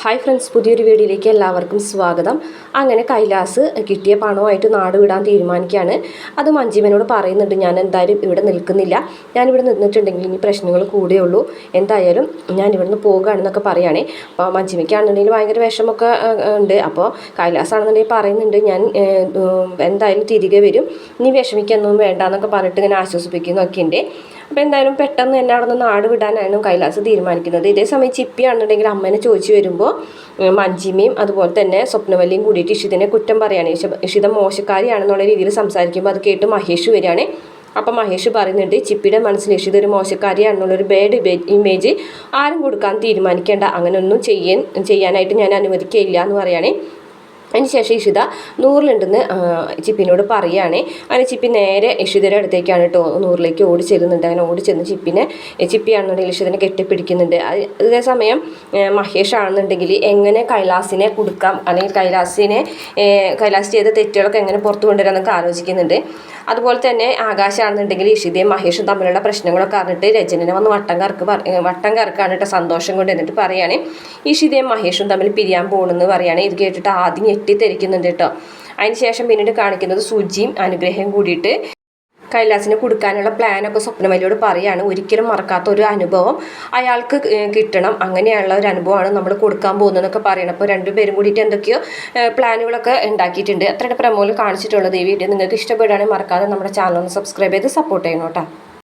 Hi friends പുതിയൊരു വീഡിയോയിലേക്ക് എല്ലാവർക്കും സ്വാഗതം. അങ്ങനെ കൈലാസ് കിട്ടിയ പണമായിട്ട് നാട് വിടാൻ തീരുമാനിക്കുകയാണ്. അത് മഞ്ജിമനോട് പറയുന്നുണ്ട് ഞാൻ എന്തായാലും ഇവിടെ നിൽക്കുന്നില്ല. ഞാനിവിടെ നിന്നിട്ടുണ്ടെങ്കിൽ ഇനി പ്രശ്നങ്ങൾ കൂടെയുള്ളൂ എന്തായാലും ഞാൻ ഇവിടുന്ന് പോകുകയാണെന്നൊക്കെ പറയുകയാണേ അപ്പോൾ മഞ്ജിമയ്ക്കാണെന്നുണ്ടെങ്കിൽ ഭയങ്കര വിഷമമൊക്കെ ഉണ്ട്. അപ്പോൾ കൈലാസാണെന്നുണ്ടെങ്കിൽ പറയുന്നുണ്ട് ഞാൻ എന്തായാലും തിരികെ വരും. നീ വിഷമിക്കൊന്നും വേണ്ട എന്നൊക്കെ പറഞ്ഞിട്ട് ഇങ്ങനെ ആശ്വസിപ്പിക്കുന്നൊക്കെ ഉണ്ട് അപ്പോൾ എന്തായാലും പെട്ടെന്ന് തന്നെ അവിടെ നിന്ന് നാട് വിടാനായിരുന്നു കൈലാസ് തീരുമാനിക്കുന്നത്. ഇതേ സമയം ചിപ്പിയാണെന്നുണ്ടെങ്കിൽ അമ്മേനെ ചോദിച്ചു വരുമ്പോൾ മഞ്ജിമയും അതുപോലെ തന്നെ സ്വപ്നവല്ലിയും കൂടിയിട്ട് ഇഷിതിനെ കുറ്റം പറയുകയാണ് ഇഷ- ഇഷിത മോശക്കാരിയാണെന്നുള്ള രീതിയിൽ സംസാരിക്കുമ്പോൾ അത് കേട്ട് മഹേഷ് വരികയാണ്. അപ്പം മഹേഷ് പറയുന്നുണ്ട് ചിപ്പിയുടെ മനസ്സിൽ ഇഷിത ഒരു മോശക്കാരിയാണെന്നുള്ളൊരു ബാഡ് ഇമേജ് ആരും കൊടുക്കാൻ തീരുമാനിക്കേണ്ട അങ്ങനെയൊന്നും ചെയ്യാൻ ചെയ്യാനായിട്ട് ഞാൻ അനുവദിക്കുകയില്ല എന്ന് പറയുകയാണേ അതിനുശേഷം ഇഷിത നൂറിലുണ്ടെന്ന് ചിപ്പിനോട് പറയുകയാണേ. അങ്ങനെ ചിപ്പി നേരെ ഇഷിതയുടെ അടുത്തേക്കാണ് കേട്ടോ നൂറിലേക്ക് ഓടി ചെല്ലുന്നുണ്ട്. അങ്ങനെ ഓടി ചെന്ന് ചിപ്പിനെ ചിപ്പിയാണെന്നുണ്ടെങ്കിൽ ഇഷിതനെ കെട്ടിപ്പിടിക്കുന്നുണ്ട്. അത് സമയം മഹേഷ് ആണെന്നുണ്ടെങ്കിൽ എങ്ങനെ കൈലാസിനെ കൊടുക്കാം? അല്ലെങ്കിൽ കൈലാസിനെ കൈലാസ് ചെയ്ത തെറ്റുകളൊക്കെ എങ്ങനെ പുറത്തു കൊണ്ടുവരാമെന്നൊക്കെ ആലോചിക്കുന്നുണ്ട്. അതുപോലെ തന്നെ ആകാശാണെന്നുണ്ടെങ്കിൽ ഇഷിതയും മഹേഷും തമ്മിലുള്ള പ്രശ്നങ്ങളൊക്കെ അറിഞ്ഞിട്ട് രജനനെ വന്ന് വട്ടം കറക്ക് വട്ടം കറക്കാണ് കേട്ടോ സന്തോഷം കൊണ്ട് എന്നിട്ട് പറയുകയാണ് ഇഷിതയും മഹേഷും തമ്മിൽ പിരിയാൻ പോകണമെന്ന് പറയുകയാണ് ഇത് കേട്ടിട്ട് ആദ്യം ഞെട്ടിത്തെറിക്കുന്നുണ്ട് കേട്ടോ അതിനുശേഷം പിന്നീട് കാണിക്കുന്നത് സുജിയും അനുഗ്രഹവും കൂടിയിട്ട് കൈലാസിന് കൊടുക്കാനുള്ള പ്ലാനൊക്കെ സ്വപ്നവലിയോട് പറയാണ്. ഒരിക്കലും മറക്കാത്ത ഒരു അനുഭവം അയാൾക്ക് കിട്ടണം. അങ്ങനെയുള്ള ഒരു അനുഭവമാണ് നമ്മൾ കൊടുക്കാൻ പോകുന്നതെന്നൊക്കെ പറയണം. അപ്പോൾ രണ്ടുപേരും കൂടിയിട്ട് എന്തൊക്കെയോ പ്ലാനുകളൊക്കെ ഉണ്ടാക്കിയിട്ടുണ്ട്. അത്രയുടെ പ്രമോയിൽ കാണിച്ചിട്ടുള്ളത് ഈ വീഡിയോ നിങ്ങൾക്ക് ഇഷ്ടപ്പെടുകയാണെങ്കിൽ മറക്കാതെ നമ്മുടെ ചാനൽ ഒന്ന് സബ്സ്ക്രൈബ് ചെയ്ത് സപ്പോർട്ട് ചെയ്യണം കേട്ടോ